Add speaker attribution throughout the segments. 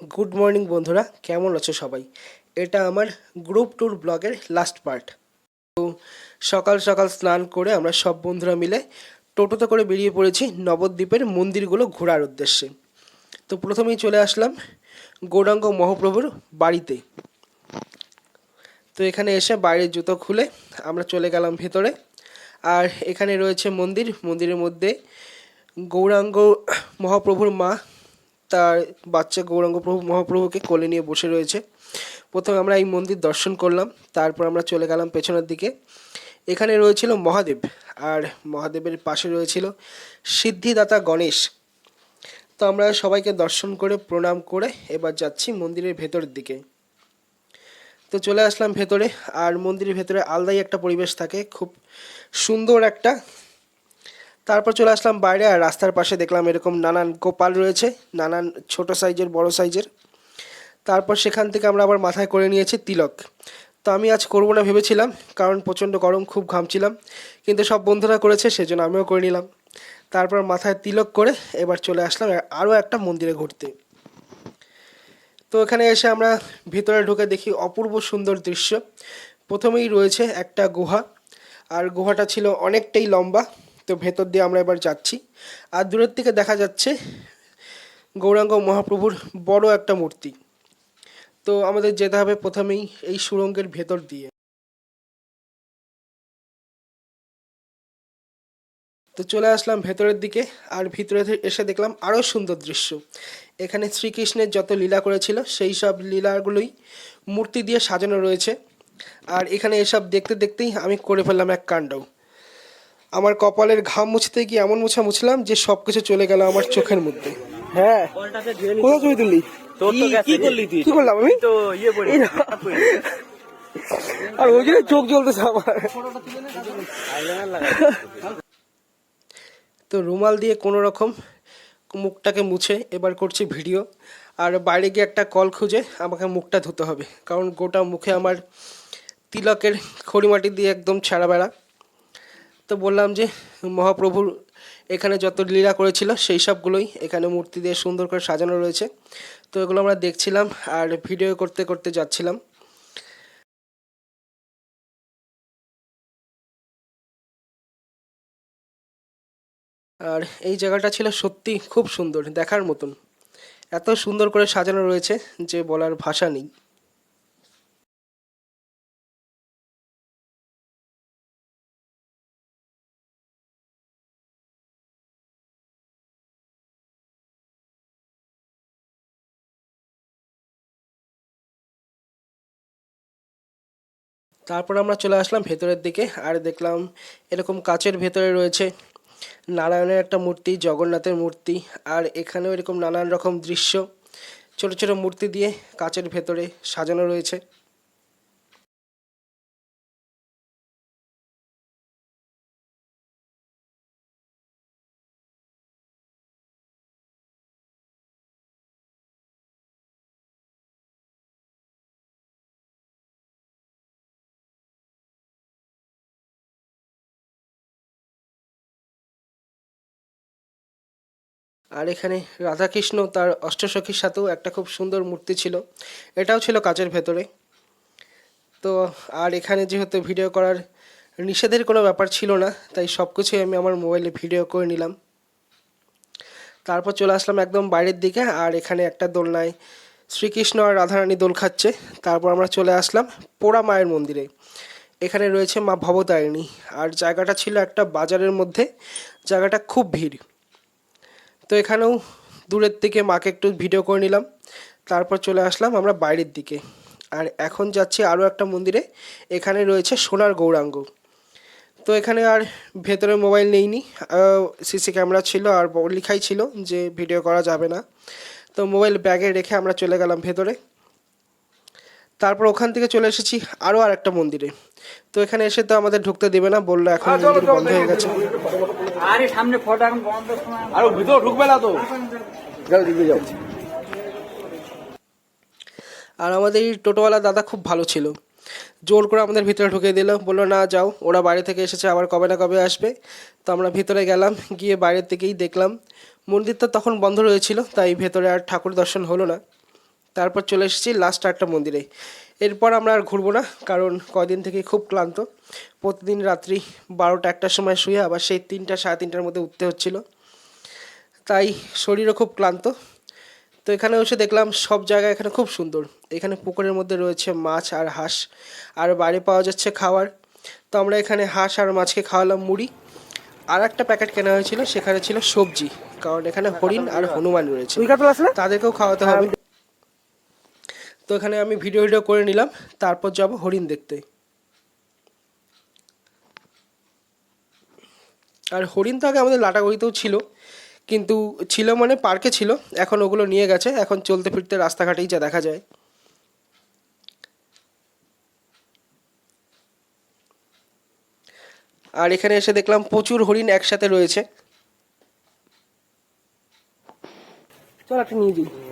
Speaker 1: Good morning বন্ধুরা। কেমন আছো সবাই? এটা আমার গ্রুপ ট্যুর ব্লগের লাস্ট পার্ট তো সকাল সকাল স্নান করে আমরা সব বন্ধুরা মিলে টোটোতে করে বেরিয়ে পড়েছি নবদ্বীপের মন্দিরগুলো ঘোরার উদ্দেশ্যে। তো প্রথমেই চলে আসলাম গৌরাঙ্গ মহাপ্রভুর বাড়িতে। তো এখানে এসে বাইরের জুতো খুলে আমরা চলে গেলাম ভেতরে। আর এখানে রয়েছে মন্দির। মন্দিরের মধ্যে গৌরাঙ্গ মহাপ্রভুর মা তার বাচ্চা গৌরাঙ্গ প্রভু, মহাপ্রভুকে কোলে নিয়ে বসে রয়েছে। প্রথমে আমরা এই মন্দির দর্শন করলাম, তারপর আমরা চলে গেলাম পেছনের দিকে। এখানে রয়েছিল মহাদেব, আর মহাদেবের পাশে রয়েছিল সিদ্ধিদাতা গণেশ। তো আমরা সবাইকে দর্শন করে, প্রণাম করে এবার যাচ্ছি মন্দিরের ভেতরের দিকে। তো চলে আসলাম ভেতরে, আর মন্দিরের ভেতরে আলাদাই একটা পরিবেশ থাকে, খুব সুন্দর একটা তারপর চলে আসলাম বাইরে, আর রাস্তার পাশে দেখলাম এরকম নানান গোপাল রয়েছে, নানান ছোট সাইজের, বড় সাইজের। তারপর সেখান থেকে আমরা আবার মাথায় করে নিয়েছি তিলক। তো আমি আজ করব না ভেবেছিলাম, কারণ প্রচণ্ড গরম, খুব ঘামছিলাম, কিন্তু সব বন্ধুরা করেছে, সেজন্য আমিও করে নিলাম। তারপর মাথায় তিলক করে এবার চলে আসলাম আরও একটা মন্দিরে ঘুরতে। তো এখানে এসে আমরা ভিতরে ঢুকে দেখি অপূর্ব সুন্দর দৃশ্য। প্রথমেই রয়েছে একটা গুহা, আর গুহাটা ছিল অনেকটাই লম্বা তো ভেতর দিয়ে আমরা এবার যাচ্ছি। আর দূরের থেকে দেখা যাচ্ছে গৌরাঙ্গ মহাপ্রভুর বড় একটা মূর্তি। তো আমাদের যেতে হবে প্রথমেই এই সুড়ঙ্গের ভেতর দিয়ে। তো চলে আসলাম ভেতরের দিকে আর ভিতরে এসে দেখলাম আরও সুন্দর দৃশ্য। এখানে শ্রীকৃষ্ণের যত লীলা করেছিল, সেই সব লীলাগুলোই মূর্তি দিয়ে সাজানো রয়েছে। আর এখানে এসব দেখতে দেখতেই আমি করে ফেললাম এক কাণ্ডও। আমার কপালের ঘাম মুছতে গিয়ে এমন মুছা মুছলাম যে সব কিছু চলে গেল আমার চোখের মধ্যে। হ্যাঁ। কোথায় ছবি তুললি?
Speaker 2: তো কি করলি তুই?
Speaker 1: কি করলাম আমি?
Speaker 2: তো ইয়ে।
Speaker 1: আর ওই জন্য চোখ জ্বলতেছে আমার। তো রুমাল দিয়ে কোনো রকম মুখটাকে মুছে এবার করছি ভিডিও। আর বাইরে গিয়ে একটা কল খুঁজে আমাকে মুখটা ধুতে হবে। কারণ গোটা মুখে আমার তিলকের খড়িমাটি দিয়ে একদম ছাড়া বেড়া তো বললাম যে মহাপ্রভুর এখানে যত লীলা করেছিল, সেই সবগুলোই এখানে মূর্তি দিয়ে সুন্দর করে সাজানো রয়েছে। তো এগুলো আমরা দেখছিলাম আর ভিডিও করতে করতে যাচ্ছিলাম। আর এই জায়গাটা ছিল সত্যি খুব সুন্দর, দেখার মতন। এত সুন্দর করে সাজানো রয়েছে যে বলার ভাষা নেই। তারপর আমরা চলে আসলাম ভেতরের দিকে, আর দেখলাম এরকম কাচের ভেতরে রয়েছে নারায়ণের একটা মূর্তি, জগন্নাথের মূর্তি, আর এখানেও এরকম নানান রকম দৃশ্য। ছোট ছোট মূর্তি দিয়ে কাচের ভেতরে সাজানো রয়েছে। আর এখানে রাধাকৃষ্ণ তার অষ্টসখীর সাথেও একটা খুব সুন্দর মূর্তি ছিল। এটাও ছিল কাচের ভেতরে। তো, আর এখানে যেহেতু ভিডিও করার নিষেধের কোনো ব্যাপার ছিল না, তাই সব কিছুই আমি আমার মোবাইলে ভিডিও করে নিলাম। তারপর চলে আসলাম একদম বাইরের দিকে, আর এখানে একটা দোলনায় শ্রীকৃষ্ণ আর রাধারানী দোল খাচ্ছে। তারপর আমরা চলে আসলাম পোড়া মায়ের মন্দিরে। এখানে রয়েছে মা ভবতারিণী। আর জায়গাটা ছিল একটা বাজারের মধ্যে। জায়গাটা খুব ভিড়। তো এখানেও দূরের থেকে মাকে একটু ভিডিও করে নিলাম। তারপর চলে আসলাম আমরা বাইরের দিকে। আর এখন যাচ্ছি আরও একটা মন্দিরে। এখানে রয়েছে সোনার গৌরাঙ্গ। তো এখানে আর ভেতরে মোবাইল নেইনি। সিসি ক্যামেরা ছিল আর লেখাই ছিল যে ভিডিও করা যাবে না। তো মোবাইল ব্যাগে রেখে আমরা চলে গেলাম ভেতরে। তারপর ওখান থেকে চলে এসেছি আরও আর একটা মন্দিরে। তো এখানে এসে তো আমাদের ঢুকতে দেবে না বলল এখন মন্দির বন্ধ হয়ে গেছে।
Speaker 2: আরে সামনে ফটো এখন বন্ধ সময়
Speaker 3: আর ভিতর ঢুকবে না তো? যাও যাও।
Speaker 1: আর আমাদের এই টোটোওয়ালা দাদা খুব ভালো ছিল। জোর করে আমাদের ভিতরে ঢুকিয়ে দিল। বলল না যাও। ওরা বাইরে থেকে এসেছে আবার কবে না কবে আসবে। তো আমরা ভিতরে গেলাম গিয়ে বাইরের থেকেই দেখলাম। মন্দিরটা তখন বন্ধ রয়েছিল তাই ভেতরে আর ঠাকুর দর্শন হলো না। তারপর চলে এসেছি লাস্ট একটা মন্দিরে। এরপর আমরা আর ঘুরবো না কারণ কয়দিন থেকে খুব ক্লান্ত। প্রতিদিন রাত্রি বারোটা একটার সময় শুয়ে আবার সেই তিনটা সাড়ে তিনটার মধ্যে উঠতে হচ্ছিল। তাই শরীরও খুব ক্লান্ত। তো এখানে এসে দেখলাম সব জায়গা এখানে খুব সুন্দর। এখানে পুকুরের মধ্যে রয়েছে মাছ আর হাঁস আর বাইরে পাওয়া যাচ্ছে খাওয়ার। তো আমরা এখানে হাঁস আর মাছকে খাওয়ালাম মুড়ি। আর একটা প্যাকেট কেনা হয়েছিল সেখানে ছিল সবজি কারণ এখানে হরিণ আর হনুমান রয়েছে। তাদেরকেও খাওয়াতে হবে। তো এখানে আমি ভিডিও ভিডিও করে নিলাম, তারপর যাব হরিণ দেখতে। আর হরিণ তো আগে আমাদের লাটাগুড়িতেও ছিল, কিন্তু ছিল মানে পার্কে ছিল, এখন ওগুলো নিয়ে গেছে, এখন চলতে ফিরতে রাস্তাঘাটেই যা দেখা যায়। আর এখানে এসে দেখলাম প্রচুর হরিণ একসাথে রয়েছে। চল একটা নিয়ে যাই।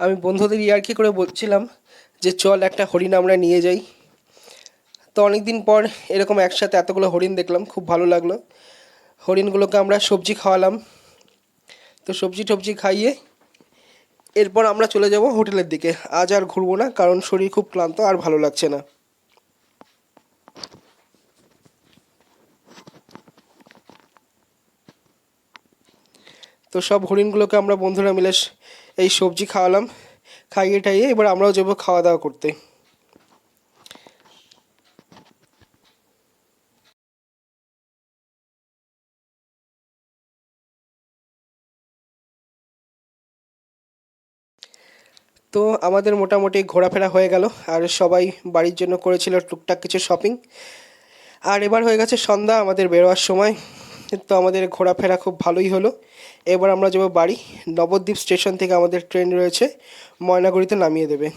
Speaker 1: আমি বন্ধুদের ইয়ার্কি করে বলছিলাম যে চল একটা হরিণ আমরা নিয়ে যাই। তো অনেক দিন পর এরকম একসাথে এতগুলো হরিণ দেখলাম, খুব ভালো লাগল। হরিণগুলোকে আমরা সবজি খাওয়ালাম। তো সবজি টবজি খাইয়ে এরপর আমরা চলে যাব হোটেলের দিকে। আজ আর ঘুরবো না, কারণ শরীর খুব ক্লান্ত আর ভালো লাগছে না। তো সব হরিণগুলোকে আমরা বন্ধুরা মিলে এই সবজি খাওয়ালাম, খাইয়ে টাইয়ে এবার আমরাও যাব খাওয়া দাওয়া করতে। তো আমাদের মোটামুটি ঘোরাফেরা হয়ে গেল, আর সবাই বাড়ির জন্য করেছিল টুকটাক কিছু শপিং আর এবার হয়ে গেছে সন্ধ্যা, আমাদের বেরোয়ার সময়। তো আমাদের ঘোরাফেরা খুব ভালোই হলো। এবার আমরা যাব বাড়ি। নবদ্বীপ স্টেশন থেকে আমাদের ট্রেন রয়েছে। ময়নাগুড়িতে নামিয়ে দেবে।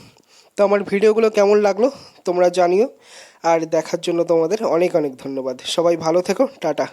Speaker 1: তো আমার ভিডিওগুলো কেমন লাগল তোমরা জানিও। আর দেখার জন্য তোমাদের অনেক অনেক ধন্যবাদ। সবাই ভালো থেকো। টাটা।